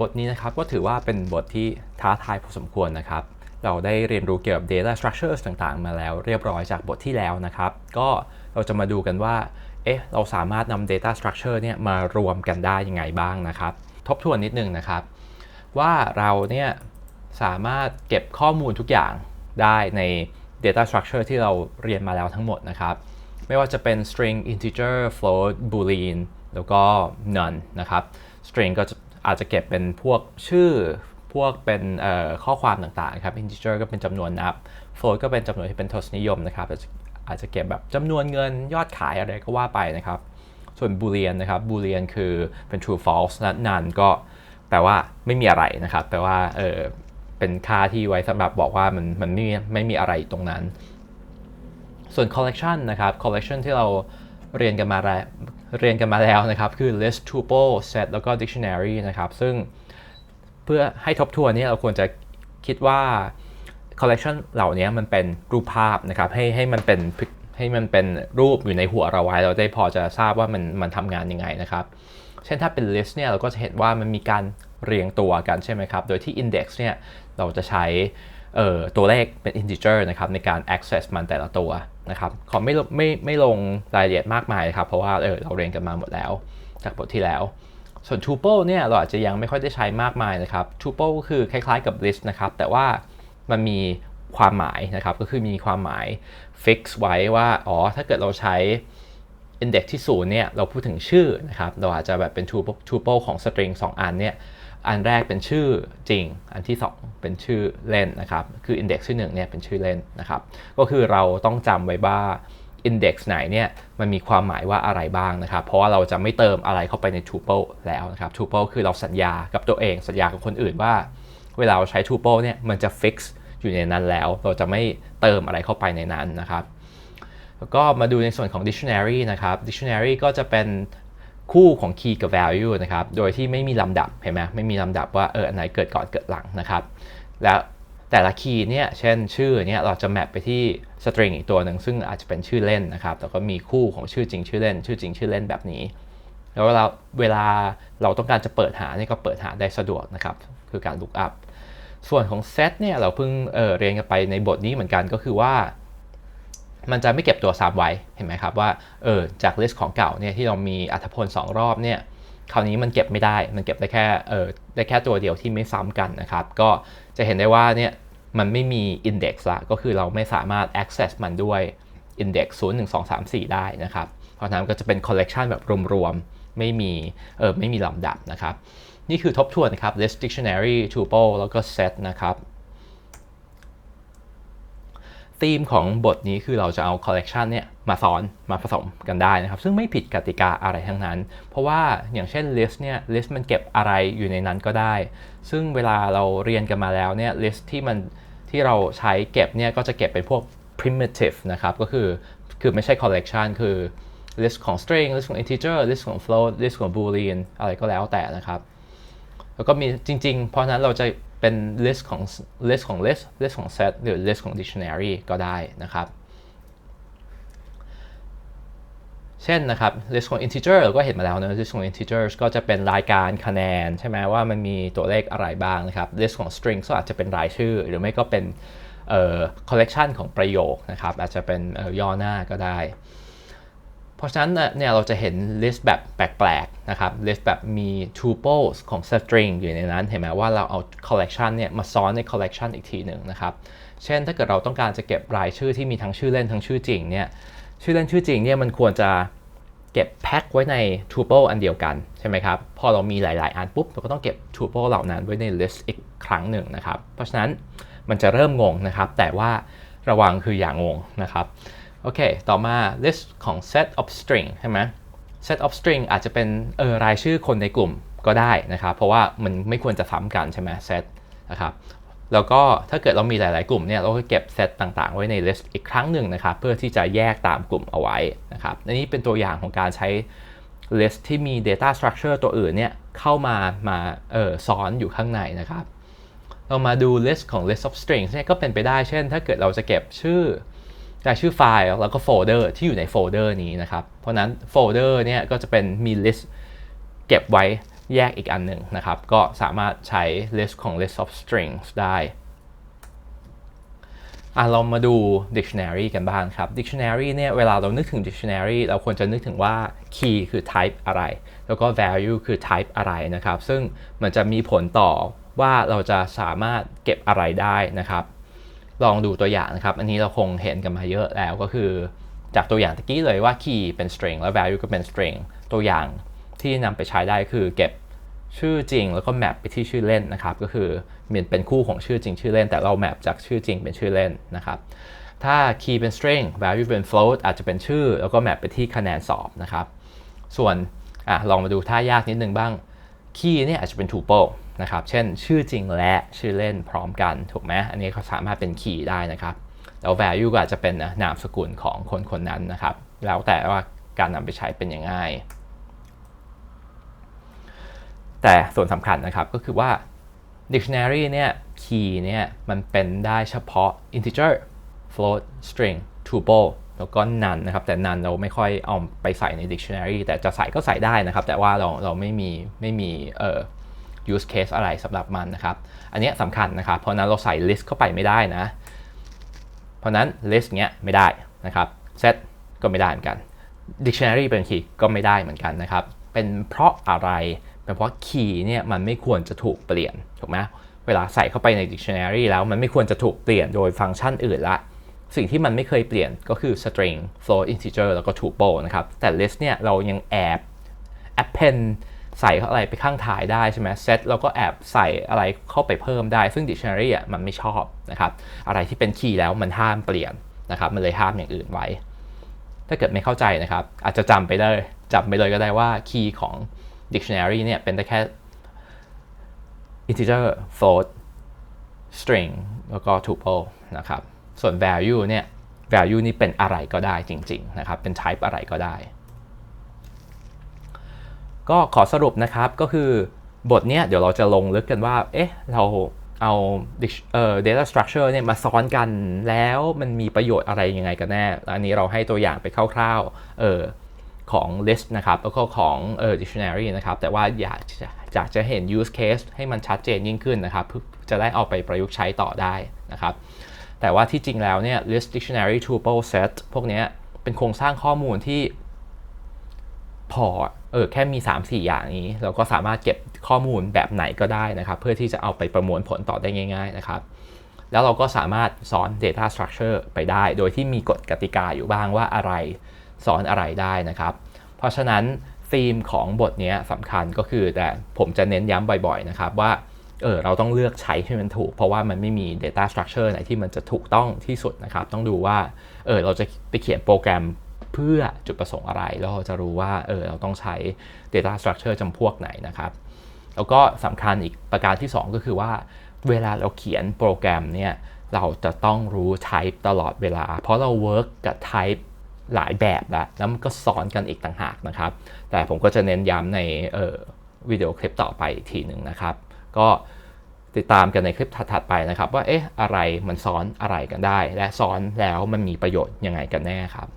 บทนี้นะครับก็ถือว่าเป็นบทที่ท้าทายพอสมควรนะครับ เราได้เรียนรู้เกี่ยวกับ data structures ต่างๆ มาแล้วเรียบร้อยจากบทที่แล้วนะครับ ก็เราจะมาดูกันว่า เอ๊ะ เราสามารถนำ data structure เนี่ยมารวมกันได้ยังไงบ้างนะครับ ทบทวนนิดนึงนะครับ ว่าเราเนี่ยสามารถเก็บข้อมูลทุกอย่างได้ใน data structure ที่เราเรียนมาแล้วทั้งหมดนะครับ ไม่ว่าจะเป็น string integer float boolean แล้วก็ none นะครับ string ก็จะ อาจจะเก็บเป็นพวกชื่อพวกเป็นข้อความต่างๆครับ integer ก็เป็นจำนวนนับ float ก็เป็นจำนวนที่เป็นทศนิยมนะครับอาจจะเก็บแบบจำนวนเงินยอดขายอะไรก็ว่าไปนะครับ ส่วน boolean นะครับ boolean คือเป็น true false และ none ก็แปลว่าไม่มีอะไรนะครับ แปลว่าเออเป็นค่าที่ไว้สำหรับบอกว่ามันมันไม่ไม่มีอะไรตรงนั้น ส่วน collection นะครับ collection ที่เรา เรียนกันมาแล้วเรียนกันมาแล้วนะครับ คือ list tuple set แล้วก็ dictionary นะครับ ซึ่งเพื่อให้ทบทวนนี้เราควรจะคิดว่า collection เหล่านี้มันเป็นรูปภาพนะครับ ให้ให้มันเป็นให้มันเป็นรูปอยู่ในหัวเราไว้ เราได้พอจะทราบว่ามันมันทำงานยังไงนะครับ เช่นถ้าเป็น list เนี่ยเราก็จะเห็นว่ามันมีการเรียงตัวกันใช่ไหมครับ โดยที่ index เนี่ยเราจะใช้ ตัวเลขเป็น integer นะครับในการ access มันแต่ละตัวนะครับขอไม่ไม่ไม่ลงรายละเอียดมากมายครับเพราะว่าเออเราเรียนกันมาหมดแล้ว จากบทที่แล้ว ส่วน tuple เนี่ยเราอาจจะยังไม่ค่อยได้ใช้มากมายนะครับ tuple ก็คือคล้ายๆกับ list นะครับแต่ว่ามันมีความหมายนะครับก็คือมีความหมาย fix ไว้ว่าอ๋อถ้าเกิดเราใช้ index ที่0เนี่ยเราพูดถึงชื่อนะครับเราอาจจะแบบเป็น tuple ของ string 2 อันเนี่ย อันแรกเป็นชื่อจริง อันที่ 2 เป็นชื่อเล่นนะครับ คือ index ที่1เนี่ยเป็นชื่อเล่นนะครับ ก็คือเราต้องจำไว้ว่า index ไหนเนี่ยมันมีความหมายว่าอะไรบ้างนะครับ เพราะว่าเราจะไม่เติมอะไรเข้าไปใน tuple แล้วนะครับ tuple คือเราสัญญากับตัวเอง สัญญากับคนอื่นว่า เวลาเราใช้ tuple เนี่ยมันจะ fix อยู่ในนั้นแล้ว เราจะไม่เติมอะไรเข้าไปในนั้นนะครับแล้วก็มาดูในส่วนของ dictionary นะครับ dictionary ก็จะเป็น คู่ของ key กับ value นะครับ โดยที่ไม่มีลำดับเห็นไหมไม่มีลำดับว่าเอออันไหนเกิดก่อนเกิดหลังนะครับ แล้วแต่ละ key เนี่ยเช่นชื่อเนี่ยเราจะแมปไปที่ string อีกตัวหนึ่งซึ่งอาจจะเป็นชื่อเล่นนะครับแล้วก็มีคู่ของชื่อจริงชื่อเล่น ชื่อจริงชื่อเล่นแบบนี้ แล้วเวลาเวลาเราต้องการจะเปิดหาเนี่ยก็เปิดหาได้สะดวกนะครับคือการ look up ส่วนของเซตเนี่ยเราเพิ่งเเรียนกันไปในบทนี้เหมือนกันก็คือว่า มันจะไม่เก็บตัวซ้ำไว้เห็นไหมครับว่าเออจากลิสต์ของเก่าเนี่ยที่เรามีอัธพล 2 รอบเนี่ยคราวนี้มันเก็บไม่ได้ มันเก็บได้แค่เออได้แค่ตัวเดียวที่ไม่ซ้ำกันนะครับ ก็จะเห็นได้ว่าเนี่ยมันไม่มี index ละก็คือเราไม่สามารถ access มันด้วย index 0 1 2 3 4 ได้นะครับ เพราะนั้นก็จะเป็น collection แบบรวมๆ ไม่มีเออไม่มีลำดับนะครับ นี่คือทบทวนนะครับ list dictionary tuple แล้วก็ set นะครับ ธีมของบทนี้คือเราจะเอา collection เนี่ยมาซ้อนมาผสมกันได้นะครับ ซึ่งไม่ผิดกติกาอะไรทั้งนั้น เพราะว่าอย่างเช่น list เนี่ย list มันเก็บอะไรอยู่ในนั้นก็ได้ ซึ่งเวลาเราเรียนกันมาแล้วเนี่ย list ที่มันที่เราใช้เก็บเนี่ยก็จะเก็บเป็นพวก primitive นะครับ ก็คือคือไม่ใช่ collection คือ list ของ string list ของ integer list ของ float list ของ boolean อะไรก็แล้วแต่นะครับ แล้วก็มีจริง ๆ เพราะนั้นเราจะ เป็น list ของ list ของ list list ของ set หรือ list ของ dictionary ก็ได้นะครับ เช่นนะครับ list ของ integer เราก็เห็นมาแล้วนะ list ของ integers ก็จะเป็นรายการคะแนนใช่ไหมว่ามันมีตัวเลขอะไรบ้างนะครับ list ของ string ก็อาจจะเป็นรายชื่อ หรือไม่ก็เป็น collection ของประโยคนะครับ อาจจะเป็นย่อหน้าก็ได้ เพราะฉะนั้นเนี่ยเราจะเห็น list แบบแปลกๆนะครับ list แบบมี tuples ของ string อยู่ในนั้น เห็นไหมว่าเราเอา collection เนี่ยมาซ้อนใน collection อีกทีหนึ่งนะครับ เช่นถ้าเกิดเราต้องการจะเก็บรายชื่อที่มีทั้งชื่อเล่นทั้งชื่อจริงเนี่ยชื่อเล่นชื่อจริงเนี่ยมันควรจะเก็บแพ็คไว้ใน tuple อันเดียวกันใช่ไหมครับ พอเรามีหลาย ๆ อันปุ๊บเราก็ต้องเก็บ tuple เหล่านั้นไว้ใน list อีกครั้งหนึ่งนะครับ เพราะฉะนั้นมันจะเริ่มงงนะครับ แต่ว่าระวังคืออย่างงงนะครับ โอเค ต่อมา list ของ set of string ใช่ไหม set of string อาจจะเป็นเออรายชื่อคนในกลุ่มก็ได้นะครับ เพราะว่ามันไม่ควรจะซ้ำกันใช่ไหม set นะครับ แล้วก็ถ้าเกิดเรามีหลาย ๆ กลุ่มเนี่ย เราก็เก็บเซตต่าง ๆ ไว้ใน list อีกครั้งหนึ่งนะครับ เพื่อที่จะแยกตามกลุ่มเอาไว้นะครับอันนี้เป็นตัวอย่างของการใช้ list ที่มี data structure ตัวอื่นเนี่ยเข้ามามาเออซ้อนอยู่ข้างในนะครับ เรามาดู list ของ list of strings เนี่ยก็เป็นไปได้ เช่น ถ้าเกิดเราจะเก็บชื่อ รายชื่อไฟล์แล้วก็โฟลเดอร์ที่อยู่ในโฟลเดอร์นี้นะครับ เพราะนั้นโฟลเดอร์เนี่ยก็จะเป็นมีลิสต์เก็บไว้แยกอีกอันหนึ่งนะครับ ก็สามารถใช้ list ของ list of strings ได้อะเรามาดู dictionary กันบ้างครับ dictionary เนี่ยเวลาเรานึกถึง dictionary เราควรจะนึกถึงว่า key คือ type อะไร แล้วก็ value คือ type อะไรนะครับ ซึ่งมันจะมีผลต่อว่าเราจะสามารถเก็บอะไรได้นะครับ ลองดูตัวอย่างนะครับ อันนี้เราคงเห็นกันมาเยอะแล้วก็คือ จากตัวอย่างตะกี้เลยว่า key เป็น string แล้ว value ก็เป็น string ตัวอย่างที่นำไปใช้ได้คือเก็บชื่อจริงแล้วก็แมปไปที่ชื่อเล่นนะครับ ก็คือมันเป็นคู่ของชื่อจริงชื่อเล่น แต่เราแมปจากชื่อจริงเป็นชื่อเล่นนะครับ ถ้า key เป็น string value เป็น float อาจจะเป็นชื่อ แล้วก็แมปไปที่คะแนนสอบนะครับ ส่วนอลองมาดูท่ายากนิดนึงบ้าง key เนี่ยอาจจะเป็น tuple นะครับ เช่นชื่อจริงและชื่อเล่นพร้อมกันถูกไหมอันนี้เขาสามารถเป็น key ได้นะครับ แล้ว value ก็อาจจะเป็นนามสกุลของคนคนนั้นนะครับ แล้วแต่ว่าการนำไปใช้เป็นยังไง แต่ส่วนสำคัญนะครับก็คือว่า dictionary เนี่ย key เนี่ยมันเป็นได้เฉพาะ integer float string tuple แล้วก็ none นะครับ แต่ none เราไม่ค่อยเอาไปใส่ใน dictionary แต่จะใส่ก็ใส่ได้นะครับ แต่ว่าเราเราไม่มีไม่มีเอ่อ use case อะไรสำหรับมันนะครับ อันนี้สำคัญนะครับ เพราะนั้นเราใส่ list เข้าไปไม่ได้นะ เพราะนั้น list เนี้ยไม่ได้นะครับ set ก็ไม่ได้เหมือนกัน dictionary เป็น key ก็ไม่ได้เหมือนกันนะครับ เป็นเพราะอะไร เป็นเพราะ key เนี่ยมันไม่ควรจะถูกเปลี่ยนถูกไหมเวลาใส่เข้าไปใน dictionary แล้วมันไม่ควรจะถูกเปลี่ยนโดยฟังก์ชันอื่นละสิ่งที่มันไม่เคยเปลี่ยนก็คือ string float integer แล้วก็ tuple นะครับ แต่ list เนี่ยเรายังแอบ append ใส่อะไรไปข้างท้ายได้ใช่ไหม set เราก็แอบใส่อะไรเข้าไปเพิ่มได้ ซึ่ง dictionary อะมันไม่ชอบนะครับ อะไรที่เป็น key แล้วมันห้ามเปลี่ยนนะครับ มันเลยห้ามอย่างอื่นไว้ ถ้าเกิดไม่เข้าใจนะครับ อาจจะจำไปเลยจำไปเลยก็ได้ว่า key ของ dictionary เนี่ยเป็นได้แค่ integer float string แล้วก็ tuple นะครับ ส่วน value เนี่ย value นี่เป็นอะไรก็ได้จริง ๆ นะครับ เป็น type อะไรก็ได้ ก็ขอสรุปนะครับก็คือบทเนี้ยเดี๋ยวเราจะลงลึกกันว่า เอ๊ะ เราเอาเอ่อ data structure เนี่ยมาซ้อนกันแล้วมันมีประโยชน์อะไรยังไงกันแน่ อันนี้เราให้ตัวอย่างไปคร่าวๆเออของ list นะครับแล้วก็ของเอ่อ dictionary นะครับ แต่ว่าอยากจะอยากจะเห็น use case ให้มันชัดเจนยิ่งขึ้นนะครับ จะได้เอาไปประยุกต์ใช้ต่อได้นะครับ แต่ว่าที่จริงแล้วเนี่ย list dictionary tuple set พวกนี้เป็นโครงสร้างข้อมูลที่พอ ออแค่มี 3-4 อย่างนี้ เราก็สามารถเก็บข้อมูลแบบไหนก็ได้นะครับ เพื่อที่จะเอาไปประมวลผลต่อได้ง่าย ๆ นะครับ แล้วเราก็สามารถสอน data structure ไปได้ โดยที่มีกฎกติกาอยู่บ้างว่าอะไรสอนอะไรได้นะครับ เพราะฉะนั้นธีมของบทนี้สำคัญก็คือแต่ผมจะเน้นย้ำบ่อยๆนะครับว่าเออเราต้องเลือกใช้ให้มันถูก เพราะว่ามันไม่มี data structure ไหนที่มันจะถูกต้องที่สุดนะครับ ต้องดูว่าเออเราจะไปเขียนโปรแกรม เพื่อจุดประสงค์อะไร แล้วเราจะรู้ว่าเออเราต้องใช้ data structure จำพวกไหนนะครับ แล้วก็สำคัญอีกประการที่ 2 ก็คือว่า เวลาเราเขียนโปรแกรมเนี่ยเราจะต้องรู้ type ตลอดเวลา เพราะเรา work กับ type หลายแบบแล้วแล้วมันก็สอนกันอีกต่างหากนะครับ แต่ผมก็จะเน้นย้ำในวิดีโอคลิปต่อไปอีกทีหนึ่งนะครับ ก็ติดตามกันในคลิปถัดๆไปนะครับ ว่าเอ๊ะอะไรมันซ้อนอะไรกันได้ และซ้อนแล้วมันมีประโยชน์ยังไงกันแน่ครับ